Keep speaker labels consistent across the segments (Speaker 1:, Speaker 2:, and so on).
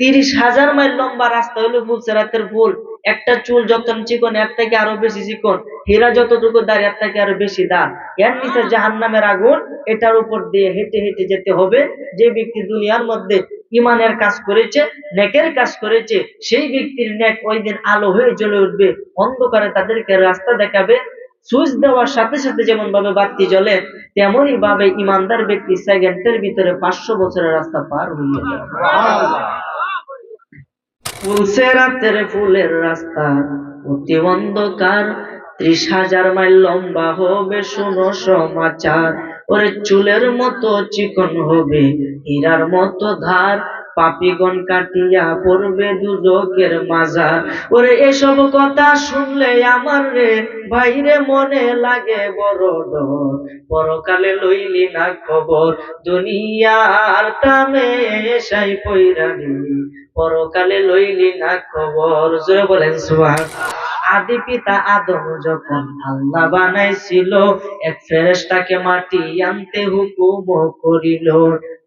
Speaker 1: তিরিশ হাজার মাইল লম্বা রাস্তা হলো ফুলসেরাতের ফুল। একটা চুল যত চিকন, এর থেকে আরও বেশি চিকন। হীরা যতটুকু দাঁড়, এর থেকে আরও বেশি দাঁড় এর নিচে জাহান নামের আগুন, এটার উপর দিয়ে হেঁটে হেঁটে যেতে হবে। যে ব্যক্তি দুনিয়ার মধ্যে ইমানের কাজ করেছে, নেকের কাজ করেছে, সেই ব্যক্তির নেক ওই দিন আলো হয়ে জ্বলে উঠবে। অন্ধকারে তাদেরকে রাস্তা দেখাবে। সুইচ দেওয়ার সাথে সাথে যেমন ভাবে বাতি জ্বলে তেমনই ভাবে ইমানদার ব্যক্তি সেকেন্ডের ভিতরে পাঁচশো বছরের রাস্তা পার হয়ে যাবে। ফুলসে রাতের ফুলের রাস্তা, অতি অন্ধকার। ত্রিশ হাজার মাইল লম্বা হবে, শুনো সমাচার। ওরে চুলের মতো চিকন হবে, হীরার মতো ধার। পাপিগণ কাটিয়া পড়বে দুজকের মাজার। ওরে এসব কথা শুনলে আমার রে ভাইরে মনে লাগে বড় ডর। পরকালে লইলি না খবর, দুনিয়ার তামে সাই পৈরানি। পরকালে লইলি না খবর জোরে বলেন, সুবহান। আদি পিতা আদম যখন আল্লাহ বানাইছিল, এক ফেরেশতাকে মাটি আনতে হুকুম করিল।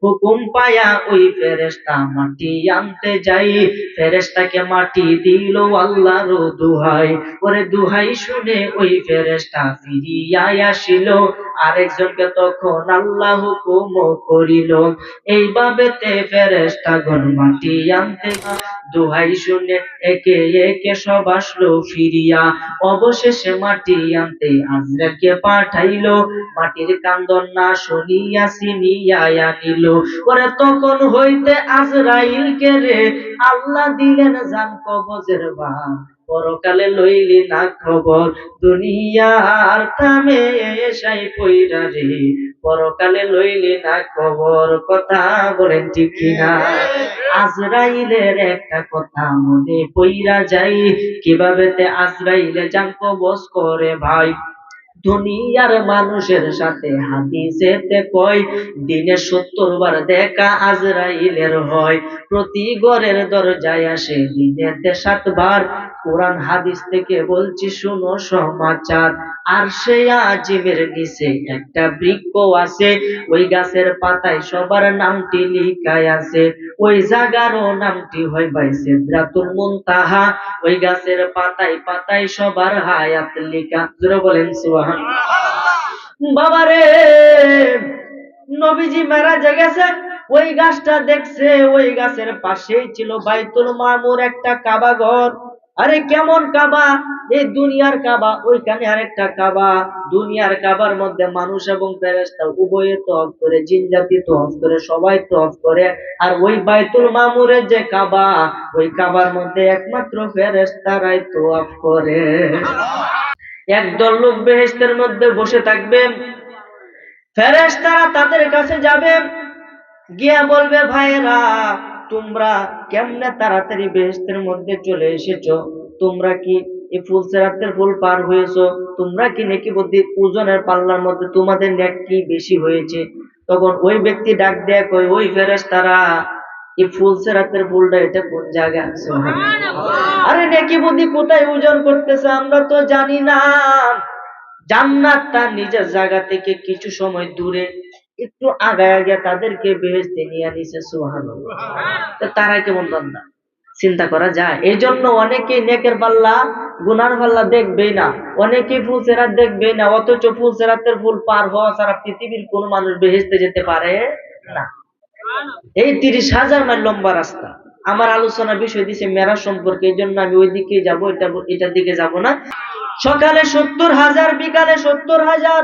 Speaker 1: হুকুম পায়া ওই ফেরেশতা মাটি আনতে যাই। ফেরেশতাকে মাটি দিল আল্লাহর দুহাই। ওরে দুহাই শুনে ওই ফেরেশতা ফিরিয়া আসিল। আরেকজনকে তখন আল্লাহ হুকুম করিল। এইভাবে তে ফেরেশতা গণ মাটি আনতে দুহাই শুনে একে একে সব আসলো ফিরিয়া। অবশেষে মাটি আনতে আজরাকে পাঠাইলো। মাটির কান্দন না শুনিয়া চিনিয়া আনিল। ওরে তখন হইতে আজরাইল কে রে আল্লাহ দিলেন জান কবজের বান। পরকালে লইলি না খবর, দুনিয়ার থামে সাই পইরা রে। পরকালে লইলি না খবর, কথা বলেন ঠিক কিনা? আজরাইলের একটা কথা মনে পইরা যাই কীভাবে তে আজরাইলে জান কবজ করে ভাই? দুনিয়ার মানুষের সাথে হাদিসেতে কই দিনে সত্তর বার দেখা আজরাইলের হয়। প্রতি ঘরের দরজায় আসে, দিনেতে সাতবার কোরআন হাদিস থেকে বলছি, শুনো সমাচার। আর সে আজিমের নিচে একটা বৃক্ষ আছে, ওই গাছের পাতায় সবার নামটি লিখায় আছে। ওই জাগারও নামটি হয় ভাই সিদরাতুল মুনতাহা। ওই গাছের পাতায় পাতায় সবার হায়াত লিখা। জোরে বলেন সুবহান বাবারে নবীজি মেরাজে গেছে, ওই গাছটা দেখছে, ওই গাছের পাশেই ছিল বাইতুল মামুর একটা কাবা ঘর। আরে কেমন কাবা? এই দুনিয়ার কাবা, ওইখানে আরেকটা কাবা। দুনিয়ার কাবার মধ্যে মানুষ এবং ফেরেশতা উভয়ে তফ করে, জিন জাতি তফ করে, সবাই তফ করে। আর ওই বাইতুল মামুরের যে কাবা, ওই কাবার মধ্যে একমাত্র ফেরেশতারাই তফ করে। একদল লোক বেহেস্তের মধ্যে বসে থাকবে। ফেরেশতারা তাদের কাছে যাবে। গিয়া বলবে ভাইরা তোমরা কেমনে তাড়াতাড়ি বেহেশতের মধ্যে চলে এসেছ? তোমরা কি এই ফুল সেরাতের ফুল পার হয়েছো? তোমরা কি নেকি বুদ্ধি ওজনের পাল্লার মধ্যে তোমাদের নেক কি বেশি হয়েছে? তখন ওই ব্যক্তি ডাক দেয়া কই ওই ফেরেস তারা এই ফুল সেরাতের ফুলটা এটা কোন জায়গা আরে নেকি বুদ্ধি কোথায় ওজন করতেছে আমরা তো জানি না। জান্নাত তার নিজের জায়গা থেকে কিছু সময় দূরে একটু আগায় আগে তাদেরকে বেহেস্তে নিয়ে নিছে তো তারা কেমন বান্দা? চিন্তা করা যায়। এই জন্য অনেকে নেকের পাল্লা গুনার পাল্লা দেখবেই না। অনেকে ফুল সেরাত দেখবেই না। অথচ ফুল সেরাতের ফুল পার হওয়া ছাড়া পৃথিবীর কোন মানুষ বেহেস্তে যেতে পারে না। এই তিরিশ হাজার মাইল লম্বা রাস্তা। আমার আলোচনা বিষয় দিছে মেরা সম্পর্কে এই জন্য আমি ওই দিকে যাব এটা এটার দিকে যাব না। সকালে সত্তর হাজার বিকালে সত্তর হাজার।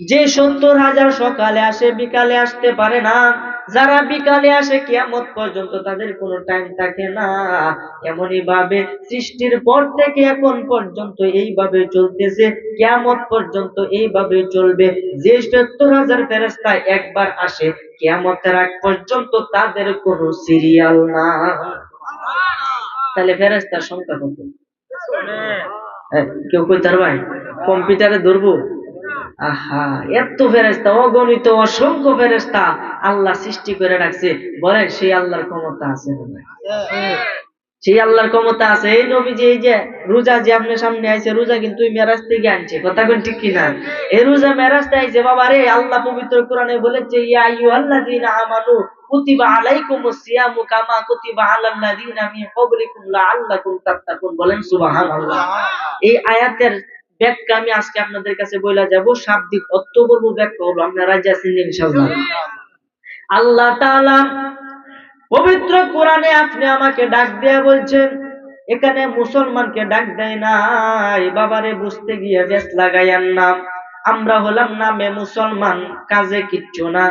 Speaker 1: যে সত্তর হাজার সকালে আসে বিকালে আসতে পারে না। যারা বিকালে আসে কিয়ামত পর্যন্ত তাদের কোনো টাইম থাকে না। এমনই ভাবে সৃষ্টির পর থেকে এখন পর্যন্ত এইভাবে চলতেছে। কিয়ামত পর্যন্ত এইভাবে চলবে। যে সত্তর হাজার ফেরেস্তা একবার আসে কিয়ামতের আগ পর্যন্ত তাদের কোনো সিরিয়াল না। তাহলে ফেরেস্তার সংখ্যা কত? হ্যাঁ, কেউ কই তার ভাই কম্পিউটারে ধরবো? আহা, এত ফেরেস্তা অগণিত, অসংখ্য ফেরেস্তা আল্লাহ সৃষ্টি করে রাখছে। বলেন, সেই আল্লাহর ক্ষমতা আছে সেই আল্লাহর ক্ষমতা আছে। এই নবীজি, এই যে রোজা যে আপনার সামনে আইছে, রোজা কিন্তু মেরাজ থেকে আনছে। কথা কোন ঠিক কিনা? এই রোজা মেরাজ থেকে আইছে, বাবা রে, আল্লাহ পবিত্র কোরআনে বলেছে, ইয়া আইয়ুহাল্লাযীনা আমানু কুতিবা আলাইকুমুস সিয়ামু কামা কুতিবা আলাল লাযিনা মিন ক্বাবলিকুম লাআল্লাকুম তাত্তাকুন। বলেন, সুবহানাল্লাহ। এই আয়াতের ব্যাখ্যা আমি আজকে আপনাদের কাছে বইলা যাব। শাব্দিক অর্থ বলব, ব্যাখ্যা হলো আপনারা আছেন ইনশাআল্লাহ? আল্লাহ পবিত্র কোরআনে আপনি আমাকে ডাক দেয়া বলছেন, এখানে মুসলমানকে ডাক দেয় নাই। বাবারে, বুঝতে গিয়ে বেশ লাগাইয়ান নাম আমরা হলাম নামে মুসলমান, কাজে কিচ্ছু না।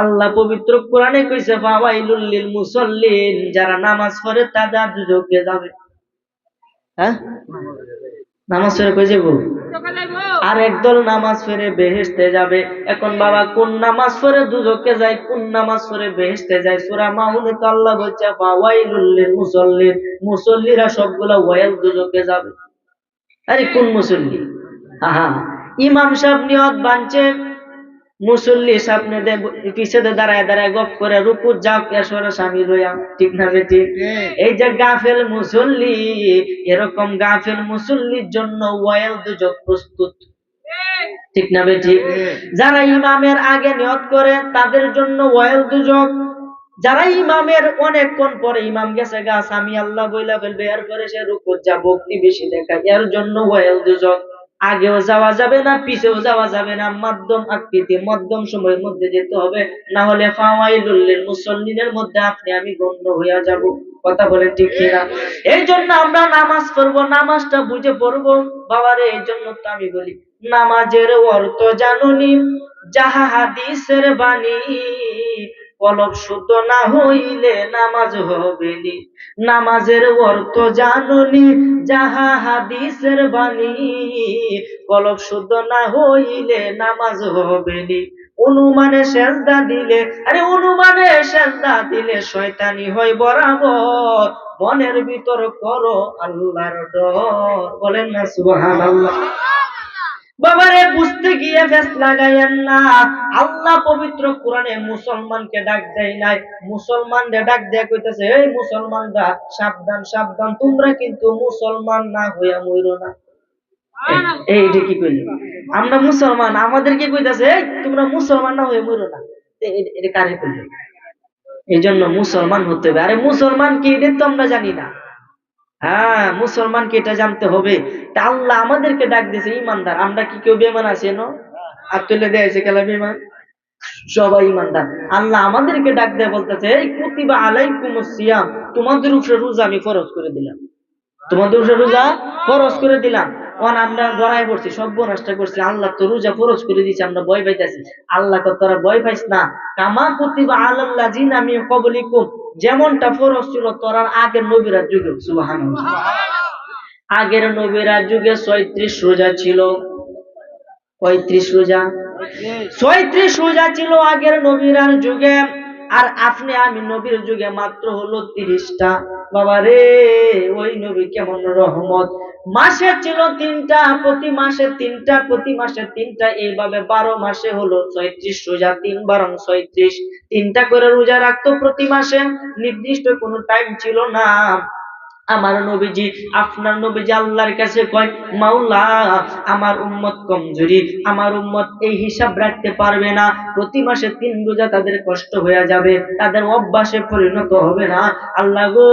Speaker 1: আল্লাহ পবিত্র কোরআনে কইছে, ফাওয়াইলুল লিল মুসাল্লিন যারা নামাজ পড়ে তাদের দুজকে যাবে। হ্যাঁ? নামাজ পড়ে কই যাব? আর একদল নামাজ ফেরে বেহেস্তে যাবে। এখন বাবা, কোন নামাজ ফেরে দুজকে যায়, কোন নামাজ ফেরে বেহেস্তে যায়? সুরা মাউনে তো আল্লাহ বলছে, ফাওয়াইলুল লিল মুসাল্লিন মুসল্লিরা সবগুলা ওয়াইল দুজকে যাবে। আরে কোন মুসল্লি? আহা, ইমাম সাহেব নিয়ত বানছে। মুসল্লি সামনে দে পিছে দাঁড়ায় দাঁড়ায় গপ করে রুকু যাও কেশরে স্বামী রইয়া ঠিক না বেটি এই যে গাফেল মুসল্লি এরকম গাফেল মুসল্লির জন্য ওয়াইল দুজক প্রস্তুত। ঠিক না বেটি যারা ইমামের আগে নিয়ত করে তাদের জন্য ওয়াইল দুজক। যারা ইমামের অনেকক্ষণ পরে ইমাম গেছে গা আমি আল্লাহ বইলা ফেলবে এরপরে সে রুকু যা ভক্তি বেশি দেখায় এর জন্য ওয়াইল দুজক। আগেও যাওয়া যাবে না, পিছেও যাওয়া যাবে না। মাধ্যম আকৃতি, মধ্যম সময়ের মধ্যে যেতে হবে। না হলে ফাওয়াইলুল্লিল মুসল্লিনের মধ্যে আপনি, আমি গণ্য হইয়া যাব। কথা বলে ঠিক কিনা? এই জন্য আমরা নামাজ পড়ব, নামাজটা বুঝে পড়ব। বাবারে এই জন্য তো আমি বলি, নামাজের অর্থ জানুনি, যাহা হাদিসের বাণী কলব শুদ্ধ না হইলে নামাজ হবে নি। নামাজের অর্থ জানুনি, যাহা হাদিসের বাণী। কলব শুদ্ধ না হইলে নামাজ হবে নি। অনুমানে সেজদা দিলে, আরে অনুমানে সেজদা দিলে শয়তানি হয় বরাবর। মনের ভিতর করো আল্লাহর ডর। বলেন না, সুবহানাল্লাহ। বাবারে বুঝতে গিয়ে ফেস লাগাইয়েন না। আল্লাহ পবিত্র কোরআনে মুসলমানকে ডাক দেয় নাই। মুসলমানদের ডাক দেয়া কইতেছে এই মুসলমানরা সাবধান সাবধান তোমরা কিন্তু মুসলমান না হইয়া মইরো না। এই এটা কি কইলি? আমরা মুসলমান আমাদেরকে কইতাছে এই তোমরা মুসলমান না হয়ে মইরো না। এটা কারে কইলি? এই জন্য মুসলমান হতে হবে। আরে মুসলমান কি এটা তো আমরা জানি না। হ্যাঁ মুসলমানকে এটা জানতে হবে। তা আল্লাহ আমাদেরকে ডাক দিয়েছে, ইমানদার, আমরা কি কেউ বেমান আছে আর তুলে দিয়েছে খেলা বেমান সবাই ইমানদার। আল্লাহ আমাদেরকে ডাক দেয় বলতেছে, এই কুতিবা আলাইকুম সিয়াম, তোমাদের উপরে রোজা আমি ফরজ করে দিলাম। তোমাদের উপরে রোজা ফরজ করে দিলাম। আমরা গড়াই পড়ছি, সব নষ্ট করছি। আল্লাহ তো রোজা ফরজ করে দিয়েছে, আমরা ভয় পাইতেছি। আল্লাহ তোরা ভয় পাইস না। কামা কুতিবা আলাল্লাহ জিন আমি কবলিকুম যেমনটা ফরজ ছিল তোরার আগের নবীরা যুগে সুবাহান আগের নবীরা যুগে ছয়ত্রিশ রোজা ছিল। পঁয়ত্রিশ রোজা। ছয়ত্রিশ রোজা ছিল আগের নবীরার যুগে আর আপনি আমি নবীর যুগে মাত্র হলো তিরিশটা। বাবা রে ওই নবী কেমন রহমত। মাসে ছিল তিনটা, প্রতি মাসে তিনটা, প্রতি মাসে তিনটা, এইভাবে বারো মাসে হলো ছয়ত্রিশ রোজা, তিন বারং ছয়ত্রিশ। তিনটা করে রোজা রাখতো প্রতি মাসে, নির্দিষ্ট কোনো টাইম ছিল না। আমার নবীজি, আপনার নবীজি আল্লাহর কাছে কয়, মাওলা, আমার উম্মত কমজোরি, আমার উম্মত এই হিসাব রাখতে পারবে না। প্রতি মাসে তিন রোজা তাদের কষ্ট হয়ে যাবে, তাদের অভ্যাসে পরিণত হবে না। আল্লাহ গো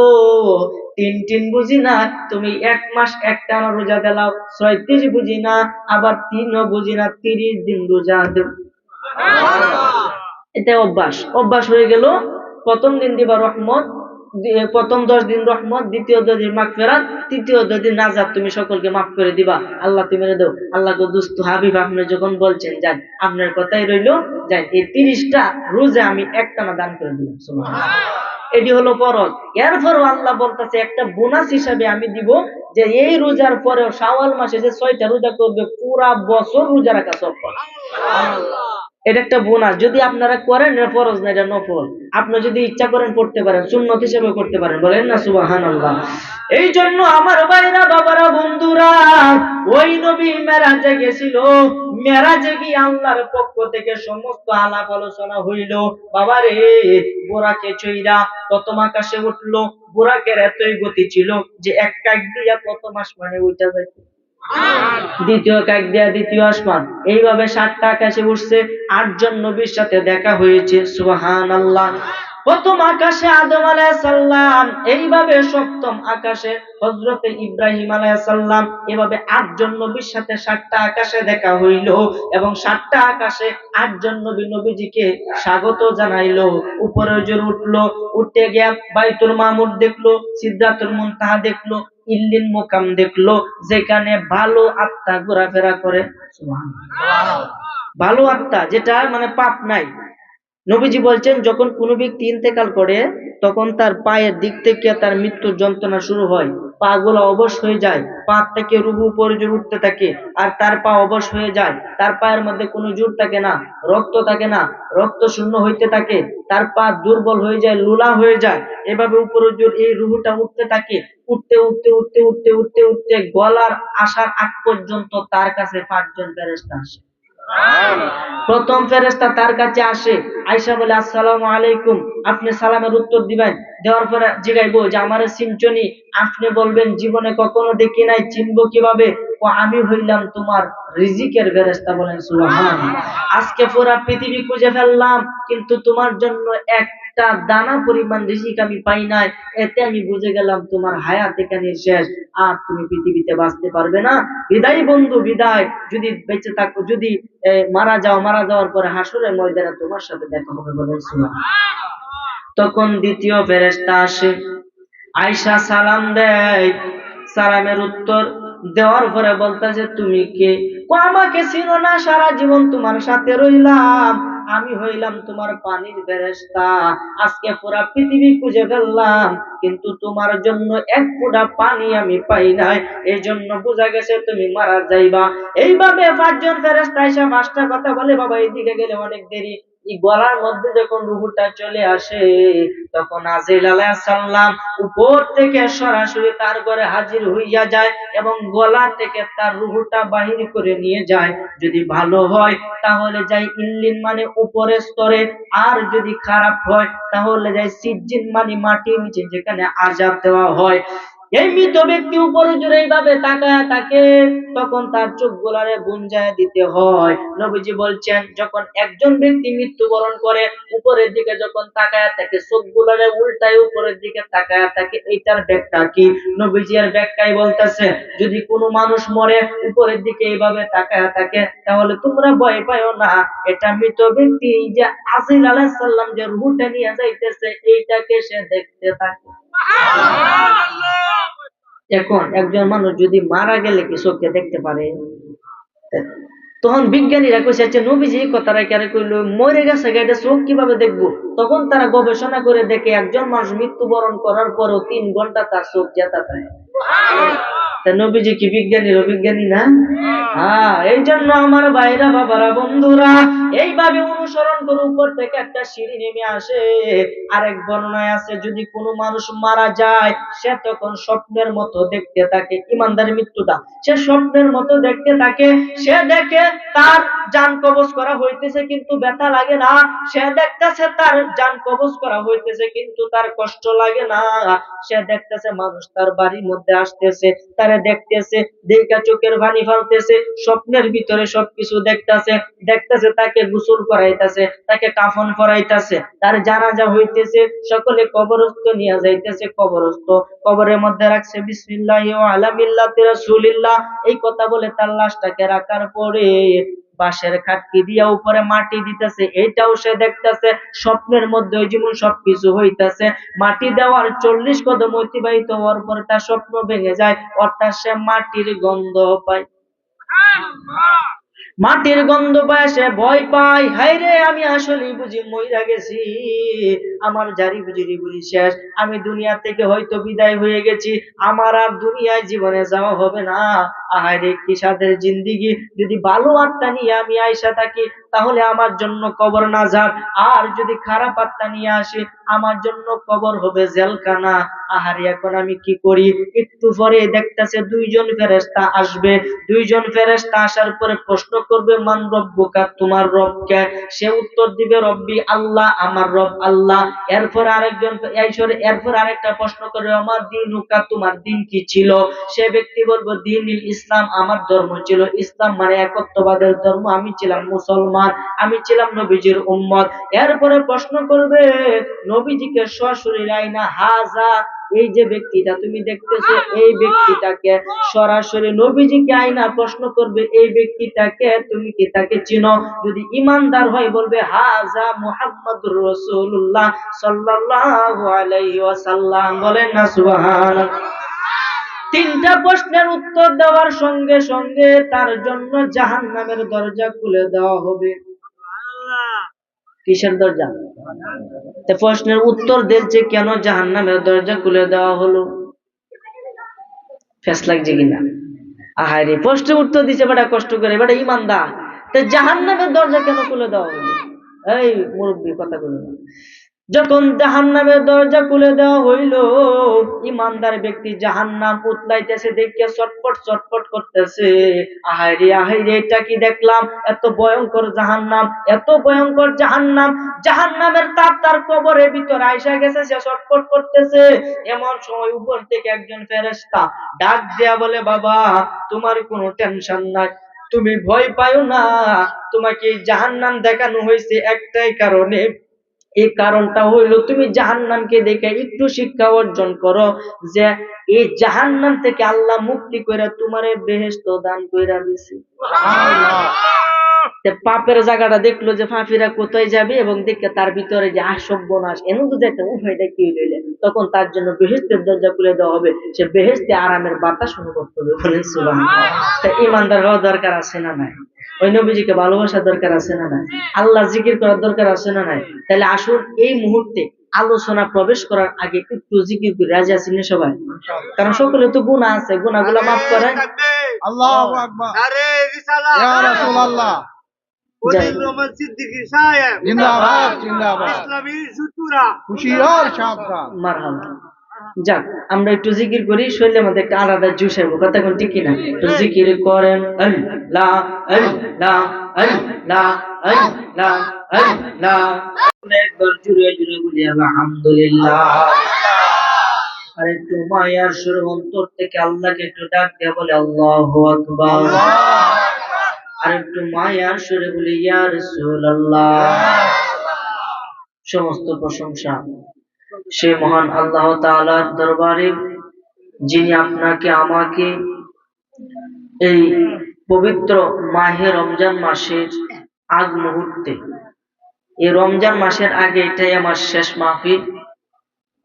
Speaker 1: তিন তিন বুঝি না তুমি এক মাস একটানা রোজা দিলাও ছয়ত্রিশ বুঝি না আবার তিনও বুঝি না তিরিশ দিন রোজা দেব। এটা অভ্যাস। অভ্যাস হয়ে গেল প্রথম দিন দিবা রহমত প্রথম দশ দিন রহমত, দ্বিতীয় দশ দিন মাফ ফেরাত তৃতীয় দশ দিন নাজাত তুমি সকলকে মাফ করে দিবা। আল্লাহ তুমি দাও। আল্লাহ গো দুস্থ হাবিব আপনি যখন বলছেন, যান, আপনার কথাই রইল, যান, এই তিরিশটা রোজে আমি একটানা দান করে দিলাম এটি হলো ফরজ। এরপরও আল্লাহ বলতেছে, একটা বোনাস হিসাবে আমি দিব যে এই রোজার পরেও শাওয়াল মাসে যে ছয়টা রোজা করবে, পুরা বছর রোজা রাখা সব এটা একটা বোনাস। যদি আপনারা করেন, এটা ফরজ না, এটা নফল। আপনি যদি ইচ্ছা করেন পড়তে পারেন, সুন্নত হিসেবে করতে পারেন। বলেন না সুবাহান এই জন্য আমার ভাইরা বাবারা, বন্ধুরা, ওই নবী মেরাজে গেছিল। মেরাজে গিয়ে আল্লাহর পক্ষ থেকে সমস্ত আলাপ আলোচনা হইল। বাবারে, বোরাকে চইরা প্রথম আকাশে উঠল। বোরাকের এতই গতি ছিল যে এক কাক দিয়া প্রথম আসমানে উঠা যাইত। দ্বিতীয় কাক দেয়া দ্বিতীয় আসমান। এইভাবে সাতটা আকাশে উঠছে, আটজন নবীর সাথে দেখা হয়েছে সুবাহান আল্লাহ প্রথম আকাশে আদম আলাইসাল্লাম এইভাবে সপ্তম আকাশে হজরতে ইব্রাহিম আলাইসাল্লাম এভাবে আটজন নবীর সাথে সাতটা আকাশে দেখা হইল এবং সাতটা আকাশে আটজন নবী নবীজিকে স্বাগত জানাইলো। উপরে জোর উঠল উঠে গিয়া বাইতুল মামুর দেখল, সিদ্ধাতুল মুনতাহা দেখল ইল্লিন মোকাম দেখল যেখানে ভালো আত্মা ঘোরাফেরা করে। ভালো আত্মা যেটা মানে পাপ নাই। নবীজি বলছেন, যখন কোনো ব্যক্তি ইন্তেকাল করে, তখন তার পায়ের দিক থেকে তার মৃত্যুর যন্ত্রণা শুরু হয়। পা গুলো অবশ হয়ে যায়, পা থেকে উপরে জোর উঠতে থাকে, আর তার পা অবশ হয়ে যায়। তার পায়ের মধ্যে কোনো জোর থাকে না, রক্ত থাকে না, রক্ত শূন্য হইতে থাকে। তার পা দুর্বল হয়ে যায়, লুলা হয়ে যায়। এভাবে উপরে জোর এই রুহুটা উঠতে থাকে। উঠতে উঠতে উঠতে উঠতে উঠতে উঠতে গলার আসার আগ পর্যন্ত তার কাছে পাঁচজন ফেরেস্তা আসে। প্রথম ফেরেস্তা তার কাছে আসে আইসা বলে, আসসালাম আলাইকুম, আপনি সালামের উত্তর দিবেন? দেওয়ার পরে জিগাইবো যে, আমার সিনচনি আপনি বলবেন, জীবনে কখনো দেখি নাই, চিনবো কীভাবে? ও আমি হইলাম তোমার রিজিকের ফেরেস্তা বলেন, সুবহানাল্লাহ। আজকে পুরা পৃথিবী খুঁজে ফেললাম, কিন্তু তোমার জন্য একটা দানা পরিমাণ রিজিক আমি পাই নাই। এতে আমি বুঝে গেলাম তোমার হায়াত এখানে শেষ, আর তুমি পৃথিবীতে বাঁচতে পারবে না। বিদায় বন্ধু, বিদায়। যদি বেঁচে থাকো, যদি মারা যাও, মারা যাওয়ার পরে হাসুরের ময়দানে তোমার সাথে দেখা হবে। তখন দ্বিতীয় ফেরেস্তা আসে। আয়সা সালাম দেয়। সালামের উত্তর দেওয়ার পরে বলতেছে তুমি কে? আমাকে চিনো না, সারা জীবন তোমার সাথে রইলাম। আমি হইলাম তোমার পানির ফেরেস্তা আজকে পুরা পৃথিবী খুঁজে ফেললাম, কিন্তু তোমার জন্য এক ফোঁটা পানি আমি পাই নাই। এই জন্য বোঝা গেছে তুমি মারা যাইবা। এইভাবে পাঁচজন ফেরেস্তা এসে পাঁচটা কথা বলে, বাবা এইদিকে গেলে অনেক দেরি। এই গলার মধ্যে যখন রুহুটা চলে আসে তখন আজিল আলাইসাল্লাম উপর থেকে সরাসরি তার ঘরে হাজির হইয়া যায় এবং গলা থেকে তার রুহুটা বাহির করে নিয়ে যায়। যদি ভালো হয়, তাহলে যাই ইল্লিন মানে উপরের স্তরে। আর যদি খারাপ হয়, তাহলে যাই সিজ্জিন মানে মাটির নিচে, যেখানে আজাব দেওয়া হয়। এই মৃত ব্যক্তি উপরে জুড়ে এইভাবে তাকায় তাকে, তখন তার চোখ গোলারে বুঞ্জায় দিতে হয়। নবীজি বলছেন, যখন একজন ব্যক্তি মৃত্যুবরণ করে, উপরের দিকে যখন তাকায় থাকে চোখ গোলারে উল্টায় উপরের দিকে তাকায় থাকে এইটার ব্যাখ্যা কি? নবীজি এর ব্যাখ্যায় বলতেছে, যদি কোনো মানুষ মরে, উপরের দিকে এইভাবে তাকায় থাকে, তাহলে তোমরা ভয় পাইও না। এটা মৃত ব্যক্তি যে আজিল আলাইহিস সালাম যে রুহটা নিয়ে যাইতেছে, এইটাকে সে দেখতে থাকে। এখন একজন মানুষ যদি মারা গেলে কি চোখকে দেখতে পারে? তখন বিজ্ঞানীরা কইছে আচ্ছা নবীজি কথাটা কেন কইলো, মরে গেছে এটা চোখ কীভাবে দেখব? তখন তারা গবেষণা করে দেখে একজন মানুষ মৃত্যুবরণ করার পরও তিন ঘণ্টা তার চোখ জেতা থাকে নবীজি কি অবিজ্ঞানী না? হ্যাঁ এই জন্য আমার বাবারা, বন্ধুরা, এইভাবে অনুসরণ করে উপর থেকে একটা সিঁড়ি নেমে আসে। আরেক বর্ণনায় আছে, যদি কোনো মানুষ মারা যায়, সে তখন স্বপ্নের মতো দেখতে থাকে। ইমানদার মৃত্যুটা, সে স্বপ্নের মতো দেখতে থাকে। সে দেখে তার যান কবজ করা হইতেছে কিন্তু ব্যথা লাগে না। সে দেখতেছে তার যান কবজ করা হইতেছে কিন্তু তার কষ্ট লাগে না। সে দেখতেছে মানুষ তার বাড়ির মধ্যে আসতেছে, তারা দেখতেছে, দেখা চোখের পানি ফালতেছে, স্বপ্নের ভিতরে সবকিছু দেখতেছে দেখতেছে তাকে গোসল করাইতেছে, তাকে কাফন পরাইতেছে, তার জানাজা হইতেছে, সকলে কবরস্থ নিয়ে যাইতেছে কবরস্থ, কবরের মধ্যে রাখছে, বিসমিল্লাহ আলামিল্লাহ রাসূলিল্লাহ, এই কথা বলে তার লাশটাকে রাখার পরে বাঁশের খাটকি দিয়া উপরে মাটি দিতেছে, এটাও সে দেখতেছে, স্বপ্নের মধ্যে ওই যেমন সবকিছু হইতাছে। মাটি দেওয়ার চল্লিশ কদম অতিবাহিত হওয়ার পরে তার স্বপ্ন ভেঙে যায়, অর্থাৎ সে মাটির গন্ধ পায়। মাটির গন্ধ পায়, সে ভয় পায়। হায় রে আমি আসলে বুঝি মইরা গেছি। আমার জারি বুঝি বুঝি শেষ। আমি দুনিয়া থেকে হয়তো বিদায় হয়ে গেছি। আমার আর দুনিয়ায় জীবনে যাওয়া হবে না। আহায় রে কি সাদের জিন্দিগি। যদি ভালো আত্মা নিয়ে আমি আইসা থাকি তাহলে আমার জন্য কবর না যাক আর যদি খারাপ আত্মা নিয়ে আসি, আমার জন্য কবর হবে জেলখানা। আহারে, এখন আমি কি করি? একটু পরে দেখতেছে দুইজন ফেরেস্তা আসবে। দুইজন ফেরেস্তা আসার পরে প্রশ্ন করবে, মান রব্বুকা, তোমার রব কে? সে উত্তর দিবে, রব্বি আল্লাহ, আমার রব আল্লাহ। এরপর আরেকজন এরপর আরেকটা প্রশ্ন করবে, আমার দিন হুকা তোমার দিন কি ছিল? সে ব্যক্তি বলব দিন ইসলাম আমার ধর্ম ছিল। ইসলাম মানে একত্ববাদের ধর্ম, আমি ছিলাম মুসলমান। উম্মত আমি ছিলাম নবীজির উম্মত। এরপরে প্রশ্ন করবে, নবীজিকে সরাসরি আইনা হাজা, এই যে ব্যক্তিটা তুমি দেখতেছো, এই ব্যক্তিটাকে সরাসরি নবীজিকে আইনা প্রশ্ন করবে, এই ব্যক্তিটাকে তুমি কি তাকে চিনো? যদি ইমানদার হয় বলবে, হাজা মুহাম্মাদুর রাসূলুল্লাহ সাল্লাল্লাহু আলাইহি ওয়াসাল্লাম। বলেন না, সুবহানাল্লাহ। তিনটা প্রশ্নের উত্তর দেওয়ার সঙ্গে সঙ্গে তার জন্য জাহান্নামের দরজা খুলে দেওয়া হবে। কিসের দরজা? প্রশ্নের উত্তর দিচ্ছে কেন জাহান্নামের দরজা খুলে দেওয়া হলো। ফেস লাগছে কিনা? আহারে, প্রশ্নের উত্তর দিচ্ছে বেটা, কষ্ট করে। বেটা, ইমানদার। তা জাহান্নামের দরজা কেন খুলে দেওয়া হলো? এই মুরব্বী, কথা বলো যখন জাহান্নামের দরজা খুলে দেওয়া হইল, ইমানদার ব্যক্তি জাহান্নাম উতলাইতেছে, দেখিয়া চটপট চটপট করতেছে। আহাইরে আহাইরে, এটা কি দেখলাম? এত ভয়ঙ্কর জাহান্নাম, এত ভয়ঙ্কর জাহান্নাম। জাহান্নামের তাপ তার কবরের ভিতর আইসা গেছে, সে চটপট করতেছে। এমন সময় উপর থেকে একজন ফেরেস্তা ডাক দেয়া বলে, বাবা, তোমার কোনো টেনশন নাই, তুমি ভয় পাও না। তোমাকে জাহান্নাম দেখানো হয়েছে একটাই কারণে। এই কারণটা হইল তুমি জাহান্নামকে দেখে একটু শিক্ষা অর্জন করো যে এই জাহান্নাম থেকে আল্লাহ মুক্তি করে তোমারে বেহেস্ত দান কইরা দিছে। পাপের জায়গাটা দেখল যে ফাঁপিরা কোথায় যাবে এবং দেখে তার ভিতরে যে আসব্য নাশ এমন একটা উভয়টা কি লইলে তখন তার জন্য বেহেস্তের দরজা খুলে দেওয়া হবে। সে বেহেস্তে আরামের বাতাস অনুভব করবে বলেন। তা ইমানদার হওয়া দরকার আছে না নাই? ওই নবীজিকে ভালোবাসার দরকার আছে না নাই? আল্লাহ জিকির করার দরকার আছে না নাই? তাহলে আসুন এই মুহূর্তে আলোচনা প্রবেশ করার আগে একটু জিকির করে। রাজি আছেন না সবাই? কারণ সকলে তো গুণা আছে গুণাগুলা মাফ করে
Speaker 2: আল্লাহু আকবার।
Speaker 3: আরে রিসালাত
Speaker 2: ইয়া রাসূলুল্লাহ।
Speaker 3: ওলিদ রহমান সিদ্দিকী সাহেব।
Speaker 2: জিন্দাবাদ জিন্দাবাদ।
Speaker 3: ইসলামী সুতুরা
Speaker 2: সাবধান।
Speaker 1: মারহাবা। যাক আমরা একটু জিকির করি শরীরের মধ্যে একটা আলাদা জুস আসব কথা কোন ঠিক কিনা? তো জিকির করেন আল্লাহ আল্লাহ আল্লাহ আল্লাহ আল্লাহ। একবার জুড়ে জুড়ে বলি আলহামদুলিল্লাহ। আর একটু মায়ার সুর অন্তর থেকে আল্লাহকে একটু ডাক দিয়ে বলে আল্লাহ আকবার। আর একটু মায়ার সুরে বলি ইয়া রাসূলুল্লাহ। সমস্ত প্রশংসা। সে মহান আল্লাহ তাআলার দরবারে, যিনি আপনাকে, আমাকে এই পবিত্র মাহে রমজান মাসের আগ মুহূর্তে, এই রমজান মাসের আগে এটাই আমার শেষ মাহফিল।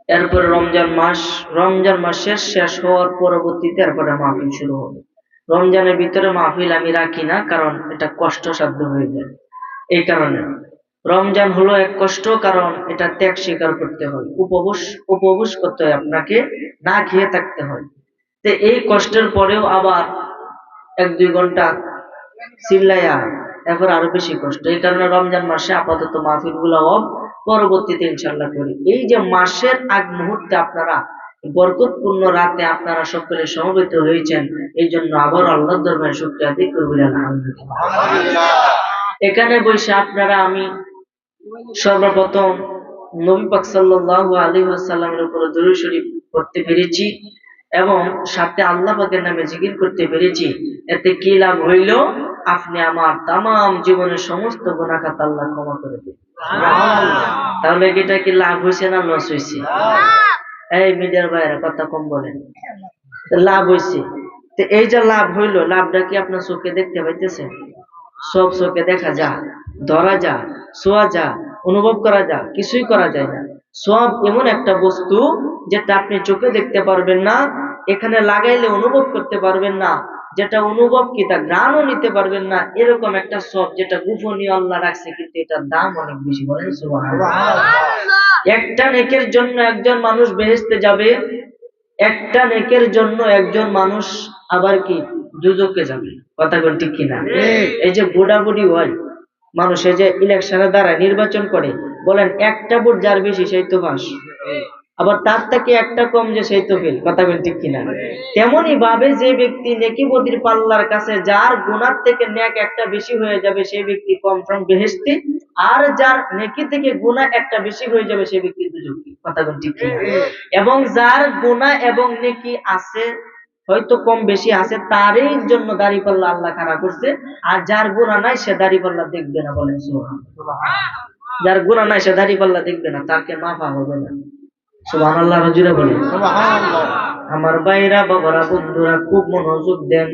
Speaker 1: এরপরে রমজান মাস, রমজান মাসের শেষ হওয়ার পরবর্তীতে এরপরে মাহফিল শুরু হবে। রমজানের ভিতরে মাহফিল আমি রাখি না, কারণ এটা কষ্টসাধ্য হয়ে যায়। এই কারণে রমজান হলো এক কষ্ট, কারণ এটা ত্যাগ স্বীকার করতে হয়। উপবাস উপবাস করতে হয় আপনাকে, না খেয়ে থাকতে হয়। তো এই কষ্টের পরেও আবার এক দুই ঘণ্টা চিল্লাইয়া এখন আরও বেশি কষ্ট। এই কারণে রমজান মাসে আপাতত মাহফিলগুলা অফ পরবর্তীতে ইনশাল্লাহ করি। এই যে মাসের আগ মুহূর্তে আপনারা বরকতপূর্ণ রাতে আপনারা সকলে সমবেত হয়েছেন, এই জন্য আবার আল্লাহ দরবারে শুক্রিয়া আদায় করবেন আলহামদুলিল্লাহ। এখানে বসে আপনারা আমি সর্বপ্রথম নবী পাক সাল্লাল্লাহু আলাইহি ওয়াসাল্লামের উপর দরুদ শরীফ পড়তে পেরেছি এবং সাথে আল্লাহ পাকের নামে জিকির করতে পেরেছি। এতে কি লাভ হইল? আপনি আমার তামাম জীবনের সমস্ত গুনাহ খাতা আল্লাহ ক্ষমা করে দিন। তাহলে এটা কি লাভ হয়েছে না লস হয়েছে এই মিডিয়ার বাইরে কথা কম বলেন। লাভ হয়েছে তো এই যে লাভ হইল লাভটা কি আপনার চোখে দেখতে পাইতেছেন? সব চোখে দেখা যা ধরা যা শোয়া যা অনুভব করা যা কিছুই করা যায় না। সব এমন একটা বস্তু যেটা আপনি চোখে দেখতে পারবেন না এখানে লাগাইলে অনুভব করতে পারবেন না যেটা অনুভব কি তা গ্রাণও নিতে পারবেন না এরকম একটা সব যেটা গোপনীয় আল্লাহ রাখছে কিন্তু এটার দাম অনেক বেশি বলেন একটা নেকের জন্য একজন মানুষ বেহেস্তে যাবে একটা নেকের জন্য একজন মানুষ আবার কি দুজকে যাবে? কথা কোন ঠিক কিনা? এই যে বুড়া বুড়ি হয় মানুষ এই যে ইলেকশনে দ্বারা নির্বাচন করে বলেন একটা ভোট যার বেশি সেই তো পাস। আবার তার থেকে একটা কম যে সেই তফিল, কথা বলেন ঠিক কিনা? তেমনই ভাবে যে ব্যক্তি নেকিবতির পাল্লার কাছে যার গুণার থেকে নেক একটা বেশি হয়ে যাবে, সেই ব্যক্তি কম ফ্রম বেহেস্তি আর যার নেকি থেকে গুণা একটা বেশি হয়ে যাবে, সেই ব্যক্তি দুজন কথা ঠিক কিনা? এবং যার গুণা এবং নেকি আছে, হয়তো কম বেশি আছে, তারই জন্য দাড়ি পাল্লা আল্লাহ খারাপ করছে, আর যার গুণা নাই, সে দাড়ি পাল্লা দেখবে না, বলেন যার গুণা নাই, সে দাড়ি পাল্লা দেখবে না তাকে মাফা হবে না। সুবাহ আল্লাহ জুড়ে
Speaker 2: বলে
Speaker 1: আমার ভাইরা বাবারা বন্ধুরা খুব মনোযোগ দেন।